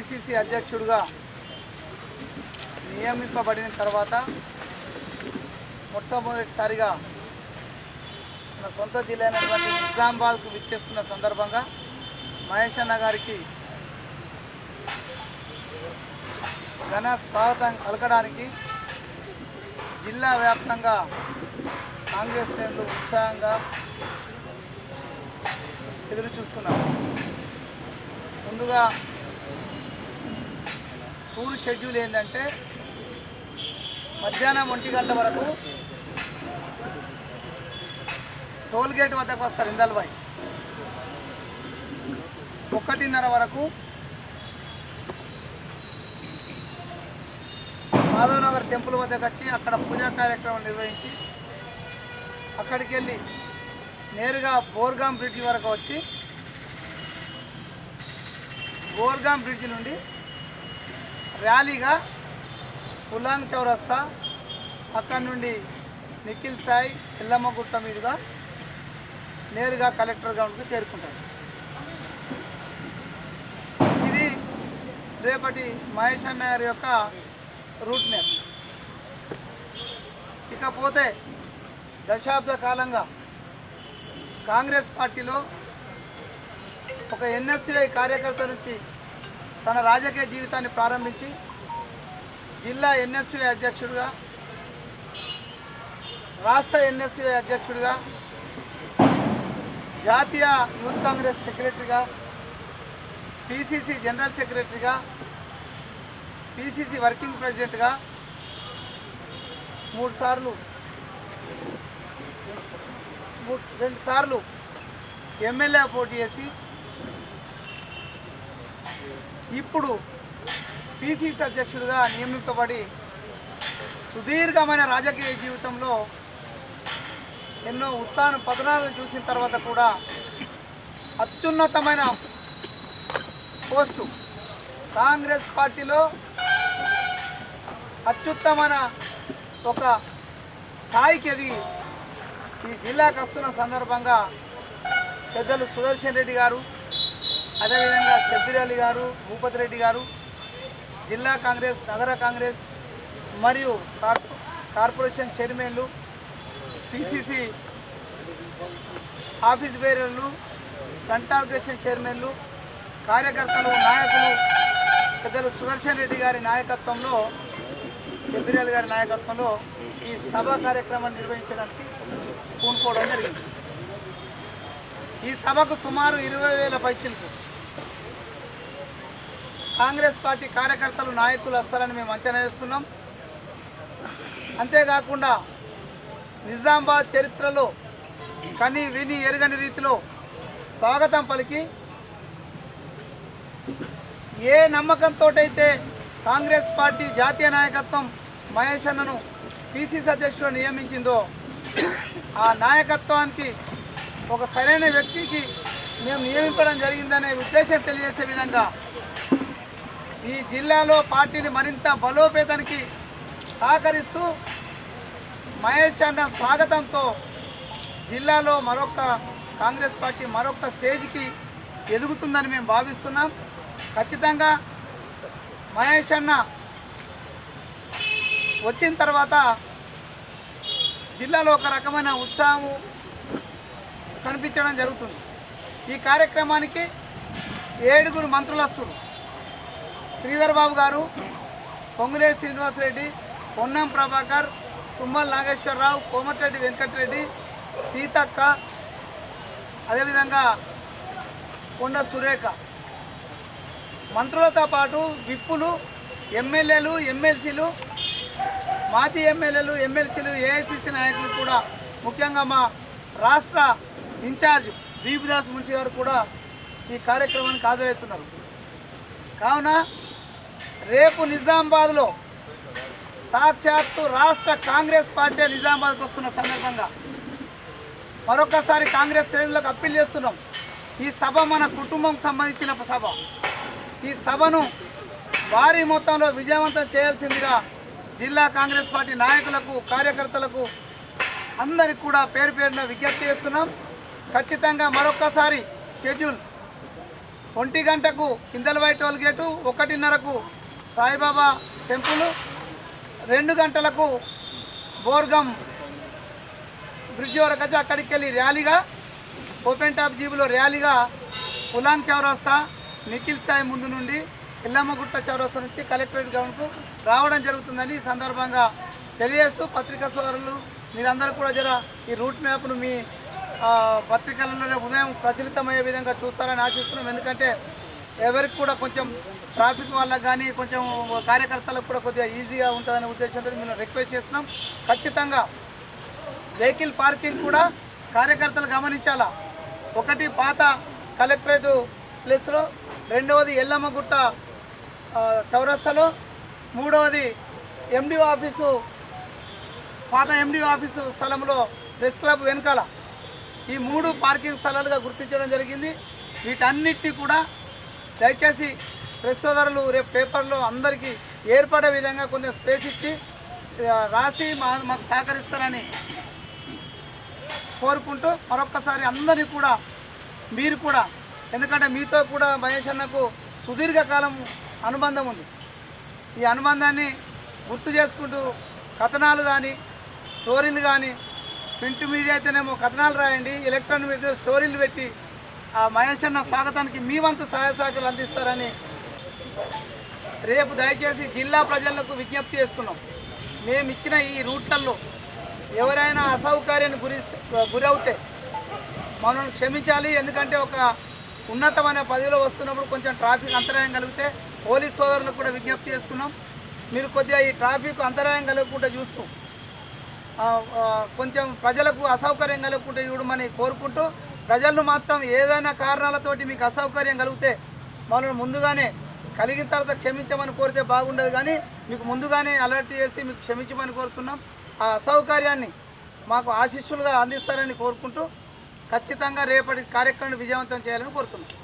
PCC అధ్యక్షుడిగా నియమింపబడిన తర్వాత మొట్టమొదటిసారిగా మన సొంత జిల్లా అయినటువంటి నిజామాబాద్కు విచ్చేస్తున్న సందర్భంగా మహేష్ అన్న గారికి ఘన స్వాగతం కలగడానికి జిల్లా వ్యాప్తంగా కాంగ్రెస్ శ్రేణులు ఉత్సాహంగా ఎదురు చూస్తున్నారు ముందుగా టూర్ షెడ్యూల్ ఏంటంటే మధ్యాహ్నం ఒంటి గంట వరకు టోల్ గేట్ వద్దకు వస్తారు ఇందల్బాయ్. ఒకటిన్నర వరకు మాధవనగర్ టెంపుల్ వద్దకు వచ్చి అక్కడ పూజా కార్యక్రమం నిర్వహించి అక్కడికి వెళ్ళి నేరుగా బోర్గాం బ్రిడ్జి వరకు వచ్చి బోర్గాం బ్రిడ్జి నుండి ర్యాలీగా ఉల్లాంగ్ చౌరస్తా అక్కడి నుండి నిఖిల్ సాయి ఎల్లమ్మ గుట్ట మీదుగా నేరుగా కలెక్టర్ గ్రౌండ్కి చేరుకుంటారు. ఇది రేపటి మహేష్ అన్న యొక్క రూట్ మ్యాప్. ఇకపోతే దశాబ్ద కాలంగా కాంగ్రెస్ పార్టీలో ఒక ఎన్ఎస్యుఐ కార్యకర్త నుంచి తన రాజకీయ జీవితాన్ని ప్రారంభించి జిల్లా ఎన్ఎస్యు అధ్యక్షుడిగా రాష్ట్ర ఎన్ఎస్యు అధ్యక్షుడిగా జాతీయ యూత్ కాంగ్రెస్ సెక్రటరీగా పిసిసి జనరల్ సెక్రటరీగా పిసిసి వర్కింగ్ ప్రెసిడెంట్గా మూడు సార్లు మూడు రెండు సార్లు ఎమ్మెల్యే పోటీ చేసి ఇప్పుడు పిసిసి అధ్యక్షుడిగా నియమింపబడి సుదీర్ఘమైన రాజకీయ జీవితంలో ఎన్నో ఉత్తాన పతనాలను చూసిన తర్వాత కూడా అత్యున్నతమైన పోస్టు కాంగ్రెస్ పార్టీలో అత్యుత్తమైన ఒక స్థాయికి అది ఈ జిల్లాకు వస్తున్న సందర్భంగా పెద్దలు సుదర్శన్ రెడ్డి గారు అదేవిధంగా శబ్బిరలి గారు భూపతి రెడ్డి గారు జిల్లా కాంగ్రెస్ నగర కాంగ్రెస్ మరియు కార్పొరేషన్ చైర్మన్లు పిసిసి ఆఫీస్ బేరర్లు ఫ్రంట్ ఆర్గనైజేషన్ చైర్మన్లు కార్యకర్తలు నాయకులు పెద్దలు సుదర్శన్ రెడ్డి గారి నాయకత్వంలో శబ్బిరాల్ గారి నాయకత్వంలో ఈ సభ కార్యక్రమాన్ని నిర్వహించడానికి పూనుకోవడం జరిగింది. ఈ సభకు సుమారు ఇరవై వేల పైచిలకు కాంగ్రెస్ పార్టీ కార్యకర్తలు నాయకులు వస్తారని మేము అంచనా వేస్తున్నాం. అంతేకాకుండా నిజామాబాద్ చరిత్రలో కని విని ఎరగని రీతిలో స్వాగతం పలికి ఏ నమ్మకంతో అయితే కాంగ్రెస్ పార్టీ జాతీయ నాయకత్వం మహేష్ అన్నను పిసిసి అధ్యక్షుడు నియమించిందో ఆ నాయకత్వానికి ఒక సరైన వ్యక్తికి మేము నియమించడం జరిగిందనే ఉద్దేశం తెలియజేసే విధంగా ఈ జిల్లాలో పార్టీని మరింత బలోపేతానికి సహకరిస్తూ మహేష్ అన్న స్వాగతంతో జిల్లాలో మరొక కాంగ్రెస్ పార్టీ మరొక స్టేజ్కి ఎదుగుతుందని మేము భావిస్తున్నాం. ఖచ్చితంగా మహేష్ అన్న వచ్చిన తర్వాత జిల్లాలో ఒక రకమైన ఉత్సాహం కనిపించడం జరుగుతుంది. ఈ కార్యక్రమానికి ఏడుగురు మంత్రులు వస్తున్నారు. శ్రీధర్ బాబు గారు పొంగులేటి శ్రీనివాసరెడ్డి పొన్నం ప్రభాకర్ తుమ్మల నాగేశ్వరరావు కోమటిరెడ్డి వెంకటరెడ్డి సీతక్క అదేవిధంగా కొండ సురేఖ. మంత్రులతో పాటు విప్పులు ఎమ్మెల్యేలు ఎమ్మెల్సీలు మాజీ ఎమ్మెల్యేలు ఎమ్మెల్సీలు ఏఐసిసి నాయకులు కూడా ముఖ్యంగా మా రాష్ట్ర ఇన్ఛార్జ్ దీపదాస్ మున్షి గారు కూడా ఈ కార్యక్రమానికి హాజరవుతున్నారు. కావున రేపు నిజామాబాద్లో సాక్షాత్తు రాష్ట్ర కాంగ్రెస్ పార్టీ నిజామాబాద్కు వస్తున్న సందర్భంగా మరొకసారి కాంగ్రెస్ శ్రేణులకు అప్పీల్ చేస్తున్నాం. ఈ సభ మన కుటుంబం సంబంధించిన సభ. ఈ సభను భారీ మొత్తంలో విజయవంతం చేయాల్సిందిగా జిల్లా కాంగ్రెస్ పార్టీ నాయకులకు కార్యకర్తలకు అందరికి కూడా పేరు పేరున విజ్ఞప్తి చేస్తున్నాం. ఖచ్చితంగా మరొక్కసారి షెడ్యూల్ ఒంటి గంటకు ఇందలవాయి టోల్ గేటు ఒకటిన్నరకు సాయిబాబా టెంపుల్ రెండు గంటలకు బోర్గం బ్రిడ్జి వరకు వచ్చి అక్కడికి వెళ్ళి ర్యాలీగా ఓపెన్ టాప్ జీబులో ర్యాలీగా ఉలాంగ్ చౌరస్తా నిఖిల్ సాయి ముందు నుండి ఇల్లమ్మగుట్ట చౌరస్తా నుంచి కలెక్టరేట్ గ్రౌండ్కు రావడం జరుగుతుందని ఈ సందర్భంగా తెలియజేస్తూ పత్రికా సోదరులు మీరందరూ కూడా జర ఈ రూట్ మ్యాప్ను మీ పత్రికలలో ఉదయం ప్రచురితమయ్యే విధంగా చూస్తారని ఆశిస్తున్నాం. ఎందుకంటే ఎవరికి కూడా కొంచెం ట్రాఫిక్ వల్ల కానీ కొంచెం కార్యకర్తలకు కూడా కొద్దిగా ఈజీగా ఉంటుందనే ఉద్దేశంతో మేము రిక్వెస్ట్ చేస్తున్నాం. ఖచ్చితంగా వెహికల్ పార్కింగ్ కూడా కార్యకర్తలు గమనించాలా? ఒకటి పాత కలెక్టరేట్ ప్లేస్లో రెండవది ఎల్లమ్మగుట్ట చౌరస్తాలో మూడవది ఎండిఓ ఆఫీసు పాత ఎండిఓ ఆఫీసు స్థలంలో ప్రెస్ క్లబ్ వెనకాల. ఈ మూడు పార్కింగ్ స్థలాలుగా గుర్తించడం జరిగింది. వీటన్నిటిని కూడా దయచేసి ప్రెస్ సోదరులు రేపు పేపర్లో అందరికీ ఏర్పడే విధంగా కొంచెం స్పేస్ ఇచ్చి రాసి మా మాకు సహకరిస్తారని కోరుకుంటూ మరొక్కసారి అందరినీ కూడా మీరు కూడా ఎందుకంటే మీతో కూడా మహేష్ అన్నకు సుదీర్ఘకాలం అనుబంధం ఉంది. ఈ అనుబంధాన్ని గుర్తు చేసుకుంటూ కథనాలు కానీ స్టోరీలు కానీ ప్రింట్ మీడియా అయితేనేమో కథనాలు రాయండి ఎలక్ట్రానిక్ మీడియా స్టోరీలు పెట్టి ఆ మహేష్ అన్న స్వాగతానికి మీ వంతు సహాయ సహకారాలు అందిస్తారని రేపు దయచేసి జిల్లా ప్రజలకు విజ్ఞప్తి చేస్తున్నాం. మేము ఇచ్చిన ఈ రూట్లలో ఎవరైనా అసౌకర్యాన్ని గురి గురవుతే మనం క్షమించాలి. ఎందుకంటే ఒక ఉన్నతమైన పదవిలో వస్తున్నప్పుడు కొంచెం ట్రాఫిక్ అంతరాయం కలిగితే పోలీస్ సోదరులకు కూడా విజ్ఞప్తి చేస్తున్నాం. మీరు కొద్దిగా ఈ ట్రాఫిక్ అంతరాయం కలగకుండా చూస్తూ కొంచెం ప్రజలకు అసౌకర్యం కలగకుండా చూడమని కోరుకుంటూ ప్రజలను మాత్రం ఏదైనా కారణాలతోటి మీకు అసౌకర్యం కలిగితే మనం ముందుగానే కలిగిన తర్వాత క్షమించమని కోరితే బాగుండదు కానీ మీకు ముందుగానే అలర్ట్ చేసి మీకు క్షమించమని కోరుతున్నాం. ఆ అసౌకర్యాన్ని మాకు ఆశీస్సులుగా అందిస్తారని కోరుకుంటూ ఖచ్చితంగా రేపటి కార్యక్రమాన్ని విజయవంతం చేయాలని కోరుతున్నాం.